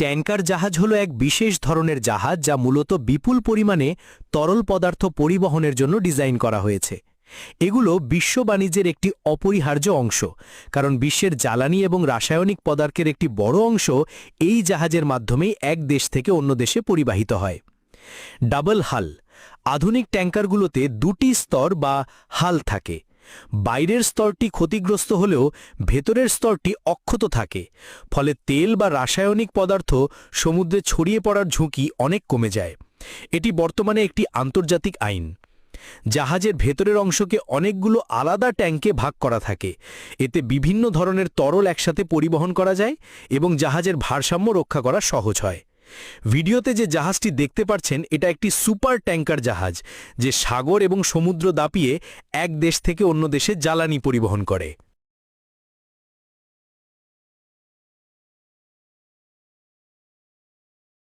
Tanker জাহাজ হলো এক বিশেষ ধরনের জাহাজ যা মূলত বিপুল পরিমাণে তরল পদার্থ পরিবহনের জন্য ডিজাইন করা হয়েছে। এগুলো বিশ্ব বাণিজ্যের একটি অপরিহার্য অংশ, কারণ বিশ্বের জ্বালানি এবং রাসায়নিক পদার্থের একটি বড় অংশ এই জাহাজের মাধ্যমেই এক দেশ থেকে অন্য দেশে পরিবাহিত হয়। ডাবল হাল, আধুনিক ট্যাঙ্কারগুলোতে দুটি স্তর বা হাল থাকে। বাইরের স্তরটি ক্ষতিগ্রস্ত হলেও ভেতরের স্তরটি অক্ষত থাকে, ফলে তেল বা রাসায়নিক পদার্থ সমুদ্রে ছড়িয়ে পড়ার ঝুঁকি অনেক কমে যায়। এটি বর্তমানে একটি আন্তর্জাতিক আইন। জাহাজের ভেতরের অংশকে অনেকগুলো আলাদা ট্যাঙ্কে ভাগ করা থাকে। এতে বিভিন্ন ধরনের তরল একসাথে পরিবহন করা যায় এবং জাহাজের ভারসাম্য রক্ষা করা সহজ হয়। ভিডিওতে যে জাহাজটি দেখতে পাচ্ছেন এটা একটি সুপার ট্যাঙ্কার জাহাজ, যে সাগর এবং সমুদ্র দাপিয়ে এক দেশ থেকে অন্য দেশে জ্বালানি পরিবহন করে।